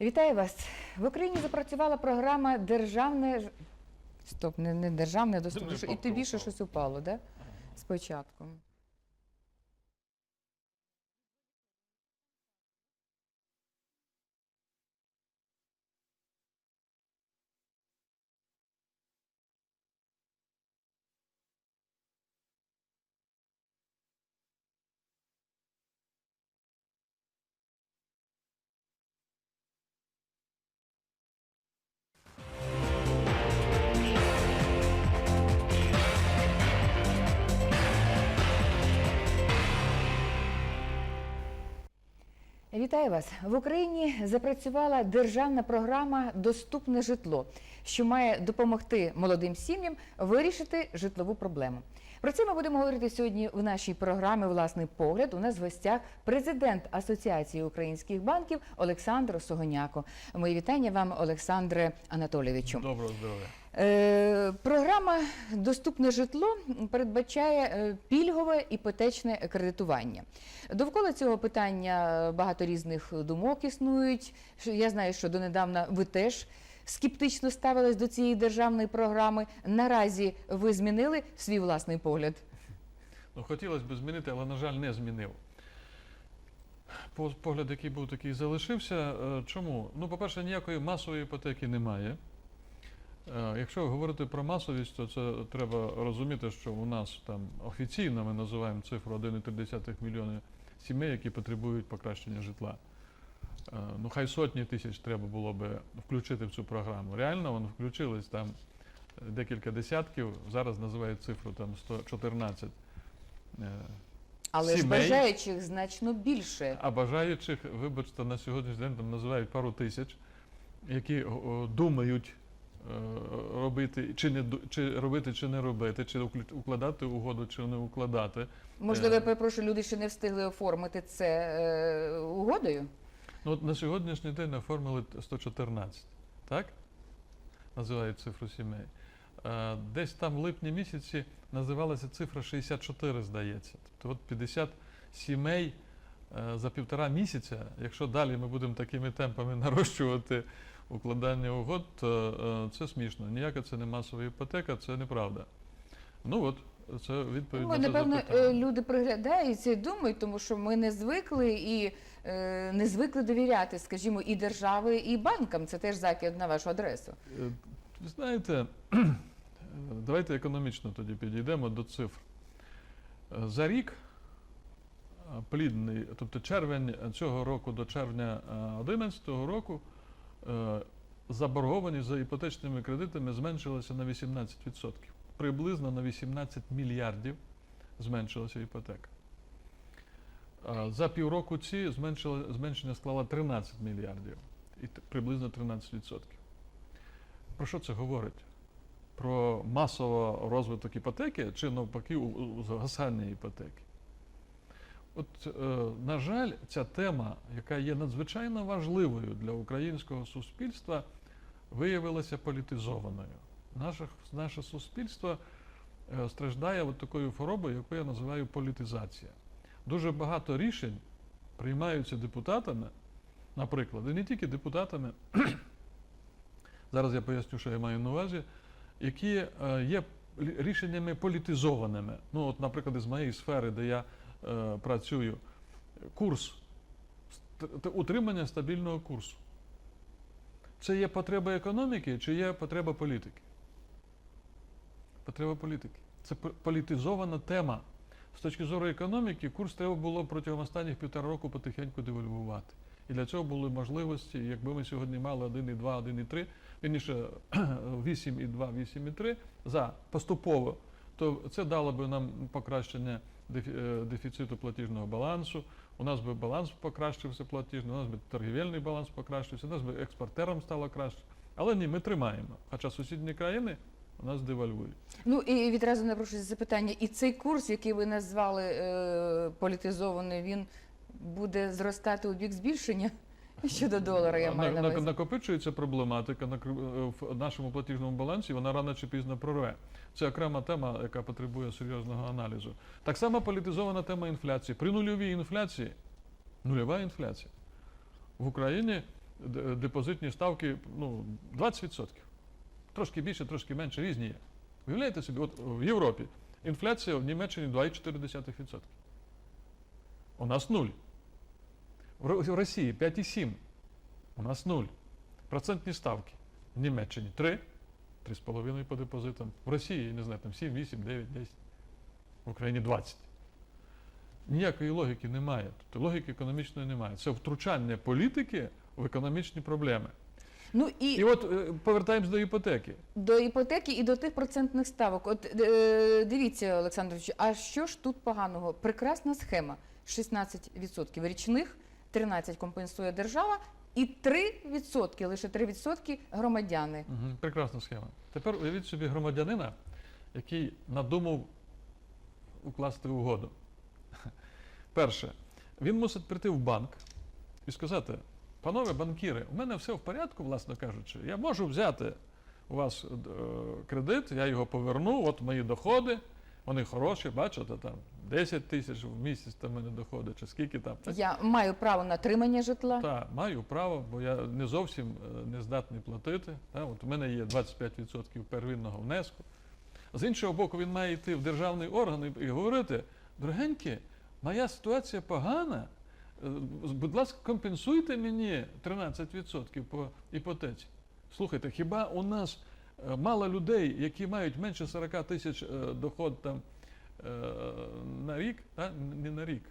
Вітаю вас. В Україні запрацювала програма Державне. Стоп, не, не державне доступне. І тобі ще щось упало, да? Спочатку. Вітаю вас. В Україні запрацювала державна програма Доступне житло, що має допомогти молодим сім'ям вирішити житлову проблему. Про це ми будемо говорити сьогодні в нашій програмі Власний погляд. У нас в гостях президент Асоціації українських банків Олександр Согоняко. Мої вітання вам, Олександре Анатолійовичу. Доброго здоров'я. Е, Програма Доступне житло передбачає е, пільгове іпотечне кредитування. Довкола цього питання багато різних думок існують. Я знаю, що донедавна ви теж скептично ставились до цієї державної програми. Наразі ви змінили свій власний погляд. Ну, хотілося б змінити, але, на жаль, не змінив. Погляд, який був, такий залишився. Е, Чому? Ну, по-перше, ніякої масової іпотеки немає. Е, Якщо говорити про масовість, то це треба розуміти, що у нас там офіційно ми називаємо цифру 1,3 мільйони сімей, які потребують покращення житла. Е, Ну, хай сотні тисяч треба було би включити в цю програму. Реально вони включились там е, декілька десятків, зараз називають цифру там 114. Е, Але ж бажаючих значно більше. А бажаючих, вибачте, на сьогоднішній день там називають пару тисяч, які думають робити, чи не чи робити, чи не робити, чи укладати угоду, чи не укладати. Можливо, я Е. перепрошую, люди ще не встигли оформити це е, угодою. Ну от на сьогоднішній день оформили 114, так? Називають цифру сімей. Е, Десь там в липні місяці називалася цифра 64, здається. Тобто от 50 сімей е, за півтора місяця. Якщо далі ми будемо такими темпами нарощувати укладання угод, е, це смішно. Ніяка це не масова іпотека, це неправда. Ну от, це відповідь Ну, на це напевно, запитання. е, люди приглядаються і думають, тому що ми не звикли і е, не звикли довіряти, скажімо, і держави, і банкам. Це теж закид на вашу адресу. Е, знаєте, давайте економічно тоді підійдемо до цифр. Е, За рік е, плідний, тобто червень цього року до червня 2011 року, е, заборгованість за іпотечними кредитами зменшилася на 18%. Приблизно на 18 мільярдів зменшилася іпотека. Е, За півроку ці зменшення склало 13 мільярдів і приблизно 13%. Про що це говорить? Про масово розвиток іпотеки чи навпаки згасання іпотеки? От, е, на жаль, ця тема, яка є надзвичайно важливою для українського суспільства, виявилася політизованою. Наше, наше суспільство е, страждає от такою хворобою, яку я називаю політизація. Дуже багато рішень приймаються депутатами, наприклад, і не тільки депутатами, Зараз я поясню, що я маю на увазі, які е, є рішеннями політизованими. Ну, от, наприклад, із моєї сфери, де я працюю, курс утримання стабільного курсу. Це є потреба економіки чи є потреба політики? Потреба політики. Це політизована тема. З точки зору економіки, курс треба було протягом останніх півтора року потихеньку девальвувати. І для цього були можливості, якби ми сьогодні мали 1,2, 1,3, вірніше 8,2, 8,3 за поступово, то це дало би нам покращення е, дефіциту платіжного балансу. У нас би баланс покращився платіжний, у нас би торгівельний баланс покращився, у нас би експортерам стало краще. Але ні, ми тримаємо. Хоча сусідні країни у нас девальвують. Ну і відразу напрошується запитання: і цей курс, який ви назвали е, політизований, він буде зростати у бік збільшення щодо долара. Я маю на увазі. накопичується проблематика на в нашому платіжному балансі, вона рано чи пізно прорве. Це окрема тема, яка потребує серйозного аналізу. Так само політизована тема інфляції. При нульовій інфляції, нульова інфляція в Україні депозитні ставки ну, 20%. Трошки більше, трошки менше, різні є. Уявляєте собі, от в Європі інфляція в Німеччині 2,4%. У нас нуль. В Росії 5,7. У нас нуль. Процентні ставки. В Німеччині 3, 3,5 по депозитам. В Росії, не знаю, там 7, 8, 9, 10. В Україні 20. Ніякої логіки немає. Тобто логіки економічної немає. Це втручання політики в економічні проблеми. Ну і, І от е, повертаємось до іпотеки. до іпотеки і до тих процентних ставок. От е, дивіться, Олександрович, а що ж тут поганого? Прекрасна схема: 16% річних, 13% компенсує держава, і 3%, лише 3% громадяни. Угу, прекрасна схема. Тепер уявіть собі громадянина, який надумав укласти угоду. Перше, він мусить прийти в банк і сказати: панове банкіри, у мене все в порядку, власне кажучи, я можу взяти у вас е, кредит, я його поверну, от мої доходи, вони хороші, бачите, там 10 тисяч в місяць там мене доходи, чи скільки там. так? Я маю право на тримання житла. Так, маю право, бо я не зовсім е, не здатний платити. Та, от у мене є 25% первинного внеску. З іншого боку, він має йти в державний орган і, говорити: дорогенькі, моя ситуація погана. е, Будь ласка, компенсуйте мені 13% по іпотеці. Слухайте, хіба у нас мало людей, які мають менше 40 тисяч е, доход там е, на рік, та? не на рік.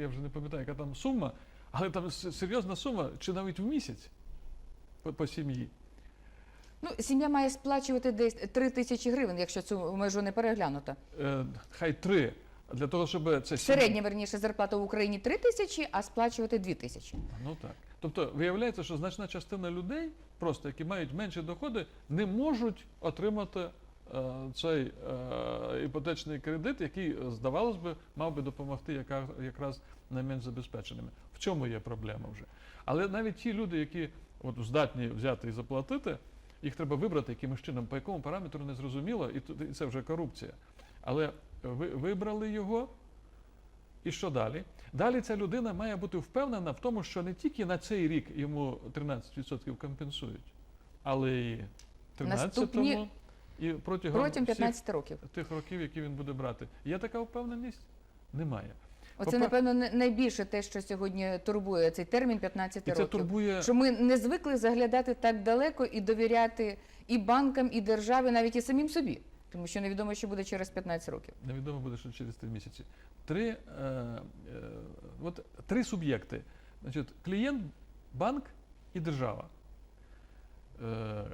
Я вже не пам'ятаю, яка там сума, але там серйозна сума, чи навіть в місяць по, по сім'ї. Ну, сім'я має сплачувати десь 3 тисячі гривень, якщо цю межу не переглянута. Е, хай три. Для того, щоб це Середня, верніше, зарплата в Україні 3 тисячі, а сплачувати 2 тисячі. Ну так. Тобто виявляється, що значна частина людей, просто які мають менші доходи, не можуть отримати е, цей е, іпотечний кредит, який, здавалось би, мав би допомогти якраз найменш забезпеченими. В чому є проблема вже? Але навіть ті люди, які от, здатні взяти і заплатити, їх треба вибрати якимось чином, по якому параметру не зрозуміло, і це вже корупція. Але ви вибрали його, і що далі? Далі ця людина має бути впевнена в тому, що не тільки на цей рік йому 13% компенсують, але і 13-му, Наступні- і протягом, Протягом всіх років. тих років, які він буде брати. Є така впевненість? Немає. Оце, напевно, найбільше те, що сьогодні турбує цей термін 15 І це турбує Що ми не звикли заглядати так далеко і довіряти і банкам, і державі, навіть і самим собі. Тому що невідомо, що буде через 15 років. невідомо буде, що через три місяці. Три, е, е, от, три суб'єкти. Значить, клієнт, банк і держава. Е,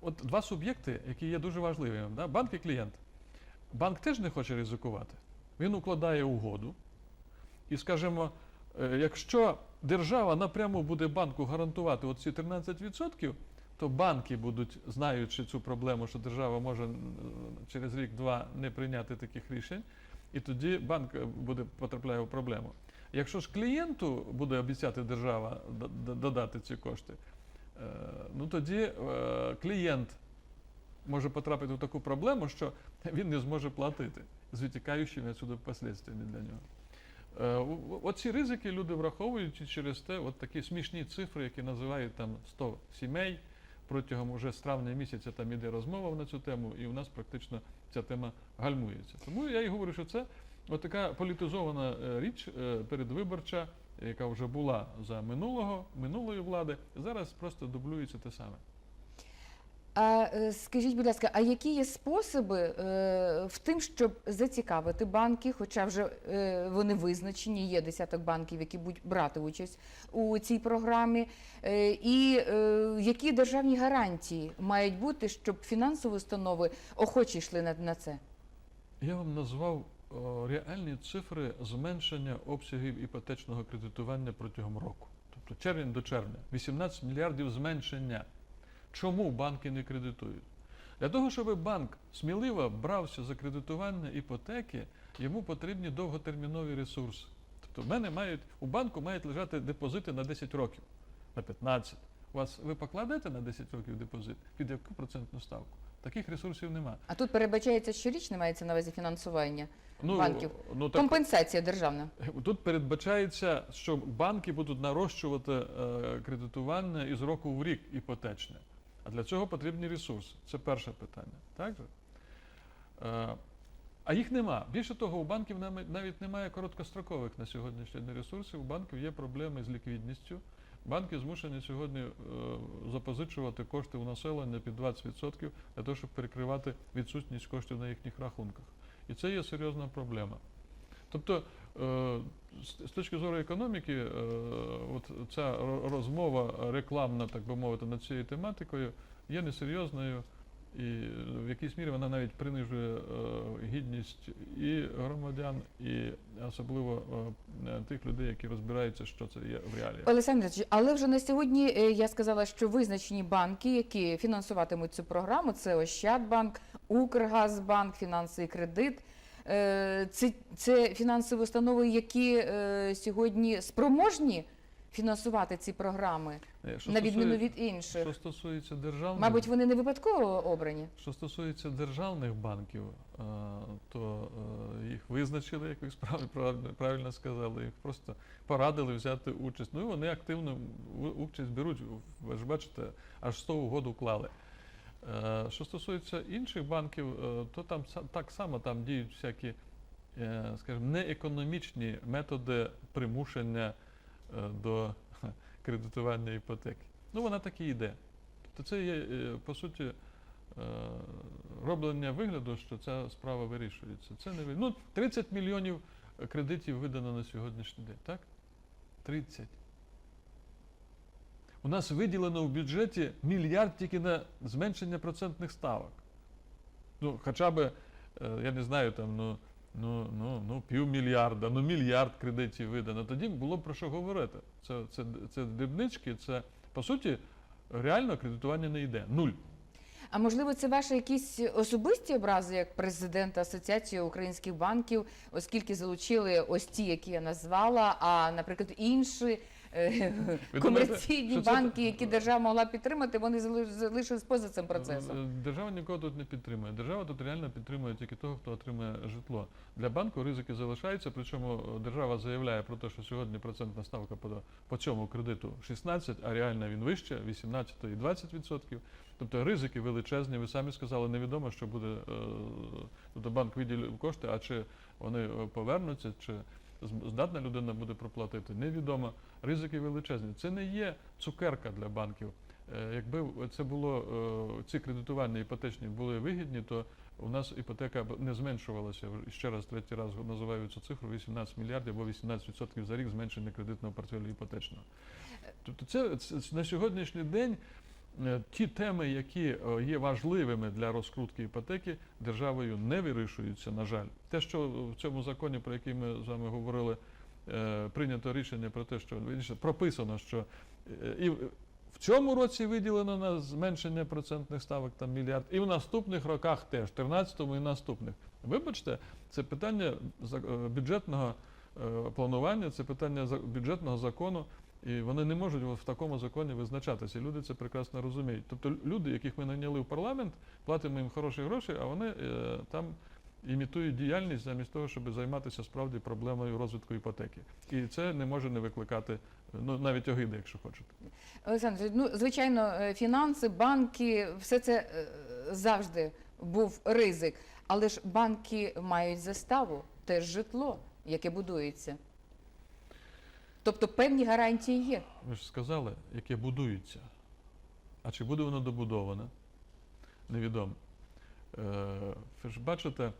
от два суб'єкти, які є дуже важливими. Да? Банк і клієнт. Банк теж не хоче ризикувати. Він укладає угоду. І, скажімо, е, якщо держава напряму буде банку гарантувати оці 13%, то банки будуть, знаючи цю проблему, що держава може через рік-два не прийняти таких рішень, і тоді банк е, буде потрапляє в проблему. Якщо ж клієнту буде обіцяти держава додати ці кошти, е, ну тоді е, клієнт може потрапити в таку проблему, що він не зможе платити з витікаючими отсюди последствиями для нього. Оці ризики люди враховують через те, от такі смішні цифри, які називають там 100 сімей. Протягом уже з травня місяця там іде розмова на цю тему, і у нас практично ця тема гальмується. Тому я і говорю, що це отака така політизована е, річ е, передвиборча, яка вже була за минулого, минулої влади, зараз просто дублюється те саме. А е, скажіть, будь ласка, а які є способи е, в тим, щоб зацікавити банки, хоча вже е, вони визначені, є десяток банків, які будуть брати участь у цій програмі, е, і е, які державні гарантії мають бути, щоб фінансові установи охоче йшли на, на це? Я вам назвав о, реальні цифри зменшення обсягів іпотечного кредитування протягом року. Тобто червень до червня 18 мільярдів зменшення. Чому банки не кредитують? Для того, щоб банк сміливо брався за кредитування іпотеки, йому потрібні довготермінові ресурси. Тобто в мене мають, у банку мають лежати депозити на 10 років, на 15. У вас ви покладете на 10 років депозит? Під яку процентну ставку? Таких ресурсів нема. А тут передбачається щорічне мається на увазі фінансування, Ну, Банків. ну так компенсація державна. Тут передбачається, що банки будуть нарощувати е, кредитування із року в рік іпотечне. А для цього потрібні ресурси. Це перше питання. Так же? Е, а їх нема. Більше того, у банків навіть немає короткострокових на сьогоднішній день ресурсів. У банків є проблеми з ліквідністю. Банки змушені сьогодні е, запозичувати кошти у населення під 20% для того, щоб перекривати відсутність коштів на їхніх рахунках. І це є серйозна проблема. Тобто, з- з точки зору економіки, е, от ця розмова рекламна, так би мовити, над цією тематикою є несерйозною, і е, в якійсь мірі вона навіть принижує е, гідність і громадян, і особливо е, тих людей, які розбираються, що це є в реаліях. Олександр, але вже на сьогодні е, я сказала, що визначені банки, які фінансуватимуть цю програму, це Ощадбанк, Укргазбанк, фінансовий кредит. Е, Це, це фінансові установи, які е, сьогодні спроможні фінансувати ці програми, Е, Що на відміну від інших. Що стосується державних Мабуть, вони не випадково обрані. Що стосується державних банків, то їх визначили, як ви справді правильно, сказали, їх просто порадили взяти участь. Ну і вони активно участь беруть. Ви ж бачите, аж 100 угод уклали. Е, Що стосується інших банків, е, то там так само там діють всякі, е, скажімо, неекономічні методи примушення до кредитування іпотеки. Ну, вона так і йде. Тобто це є, по суті, роблення вигляду, що ця справа вирішується. Це не Ну, 30 мільйонів кредитів видано на сьогоднішній день, так? 30. У нас виділено в бюджеті мільярд тільки на зменшення процентних ставок. Ну, хоча б, е, я не знаю, там, ну, ну, ну, ну, півмільярда, ну мільярд кредитів видано. Тоді було б про що говорити. Це, це, це дрібнички, це, по суті, реально кредитування не йде. Нуль. А можливо, це ваші якісь особисті образи як президента Асоціації українських банків, оскільки залучили ось ті, які я назвала, а наприклад, інші комерційні що це- банки, які держава могла підтримати, вони зали- залишились поза цим процесом. Е, Держава нікого тут не підтримує. Держава тут реально підтримує тільки того, хто отримує житло. Для банку ризики залишаються, причому е, держава заявляє про те, що сьогодні процентна ставка по, по цьому кредиту 16, а реально він вище 18 і 20%. Тобто ризики величезні. Ви самі сказали, невідомо, що буде. е, Тобто банк виділив кошти, а чи вони е, повернуться, чи здатна людина буде проплатити, невідомо. Ризики величезні. Це не є цукерка для банків. Е, Якби це було е, ці кредитування іпотечні були вигідні, то у нас іпотека не зменшувалася. Ще раз третій раз називаю цю цифру 18 мільярдів або 18% за рік зменшення кредитного портфелю іпотечного. Тобто це, на сьогоднішній день е, ті теми, які е, є важливими для розкрутки іпотеки, державою не вирішуються, на жаль. Те, що в цьому законі, про який ми з вами говорили, е, прийнято рішення про те, що прописано, що е, і в- цьому році виділено на зменшення процентних ставок там мільярд, і в наступних роках теж, 13-му і наступних. Вибачте, це питання е, бюджетного е, планування, це питання бюджетного закону, і вони не можуть в такому законі визначатися. Люди це прекрасно розуміють. Тобто люди, яких ми найняли в парламент, платимо їм хороші гроші, а вони е, там імітують діяльність замість того, щоб займатися справді проблемою розвитку іпотеки. І це не може не викликати ну, навіть огиди, якщо хочете. Олександр, ну звичайно, е, фінанси, банки, все це е, завжди був ризик. Але ж банки мають заставу, теж житло, яке будується. Тобто певні гарантії є. Ви ж сказали, яке будується. А чи буде воно добудоване? Невідомо. Е, ви ж бачите, е,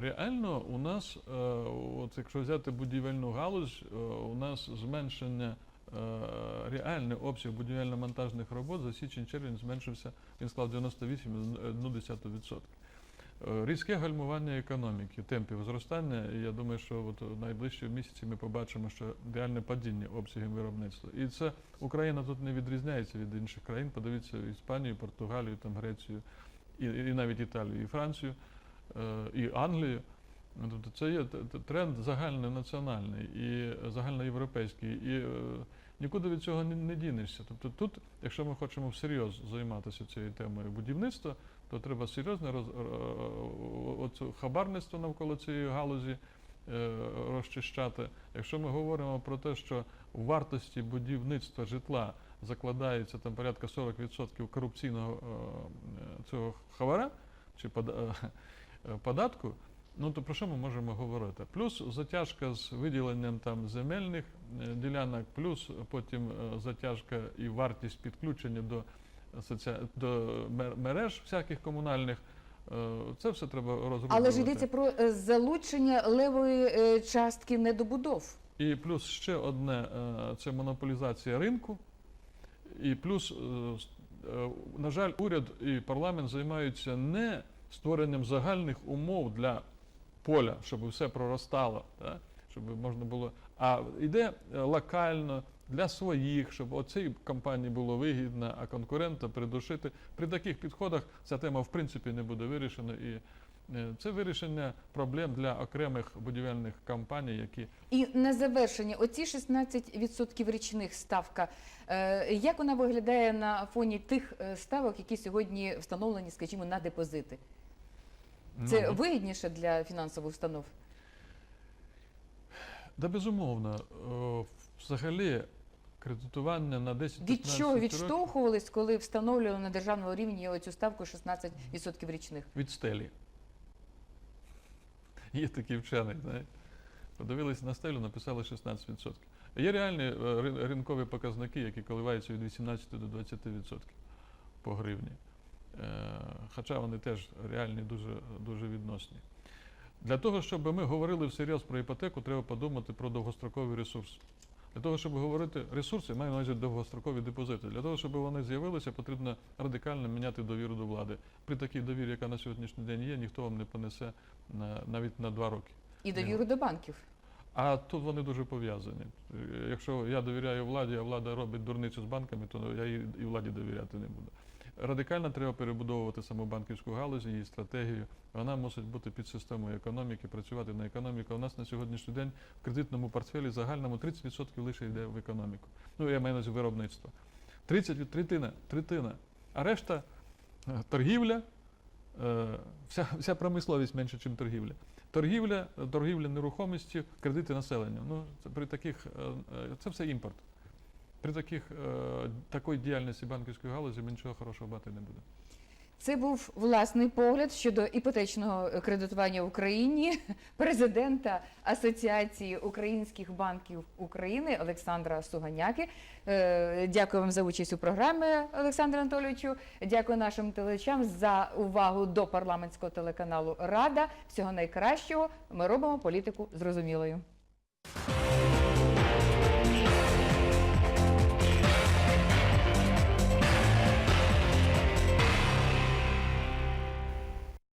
реально у нас, е, от якщо взяти будівельну галузь, у нас зменшення, реальний обсяг будівельно-монтажних робот за січень-червень зменшився, він склав 98,1%. Е, Різке гальмування економіки, темпів зростання, і я думаю, що от в найближчі місяці ми побачимо, що реальне падіння обсягів виробництва. І це Україна тут не відрізняється від інших країн. Подивіться Іспанію, Португалію, там Грецію, і, і навіть Італію, і Францію, е, і Англію. Ну, Тобто це є тренд загальнонаціональний і загальноєвропейський. І е, нікуди від цього не дінешся. Тобто тут, якщо ми хочемо всерйоз займатися цією темою будівництва, то треба серйозне роз, е, оцю хабарництво навколо цієї галузі е, розчищати. Якщо ми говоримо про те, що в вартості будівництва житла закладається там порядка 40% корупційного е, цього хабара чи пода- податку, ну то про що ми можемо говорити? Плюс затяжка з виділенням там земельних ділянок, плюс потім затяжка і вартість підключення до, соці- до мереж всяких комунальних. Е, Це все треба розробити. Але ж йдеться про е, залучення левої е, частки недобудов. І плюс ще одне це монополізація ринку. І плюс, на жаль, уряд і парламент займаються не створенням загальних умов для поля, щоб все проростало, та, щоб можна було. А йде локально для своїх, щоб оцій компанії було вигідно, а конкурента придушити. При таких підходах ця тема в принципі не буде вирішена. І е, це вирішення проблем для окремих будівельних компаній, які І на завершення, оці 16% річних ставка, е, як вона виглядає на фоні тих е, ставок, які сьогодні встановлені, скажімо, на депозити? Це ну, вигідніше для фінансових установ? Да, безумовно. Взагалі, кредитування на 10 Від чого років відштовхувались, коли встановлювали на державному рівні оцю ставку 16% річних? від стелі. Є такий вчений, знаєте. Подивилися на стелю, написали 16%. Є реальні е, ринкові показники, які коливаються від 18 до 20% по гривні. Е, Хоча вони теж реальні, дуже, дуже відносні. Для того, щоб ми говорили всерйоз про іпотеку, треба подумати про довгостроковий ресурс. Для того, щоб говорити ресурси, маю на увазі довгострокові депозити. Для того, щоб вони з'явилися, потрібно радикально міняти довіру до влади. При такій довірі, яка на сьогоднішній день є, ніхто вам не понесе навіть на два роки. І довіру до банків. А тут вони дуже пов'язані. Е, Якщо я довіряю владі, а влада робить дурницю з банками, то я і владі довіряти не буду. Радикально треба перебудовувати саму банківську галузь, її стратегію. Вона мусить бути під системою економіки, працювати на економіку. У нас на сьогоднішній день в кредитному портфелі загальному 30% лише йде в економіку. Ну, я маю на увазі виробництво. 30 від третина, третина. А решта е, торгівля, е, вся, вся промисловість менше, ніж торгівля. Торгівля, торгівля нерухомістю, кредити населення. Ну, це при таких, е, це все імпорт. При таких, е, такої діяльності банківської галузі ми нічого хорошого бати не буде. Це був власний погляд щодо іпотечного кредитування в Україні президента Асоціації українських банків України Олександра Суганяки. Е, Дякую вам за участь у програмі, Олександру Анатолійовичу. Дякую нашим телечам за увагу до парламентського телеканалу Рада. Всього найкращого. Ми робимо політику зрозумілою.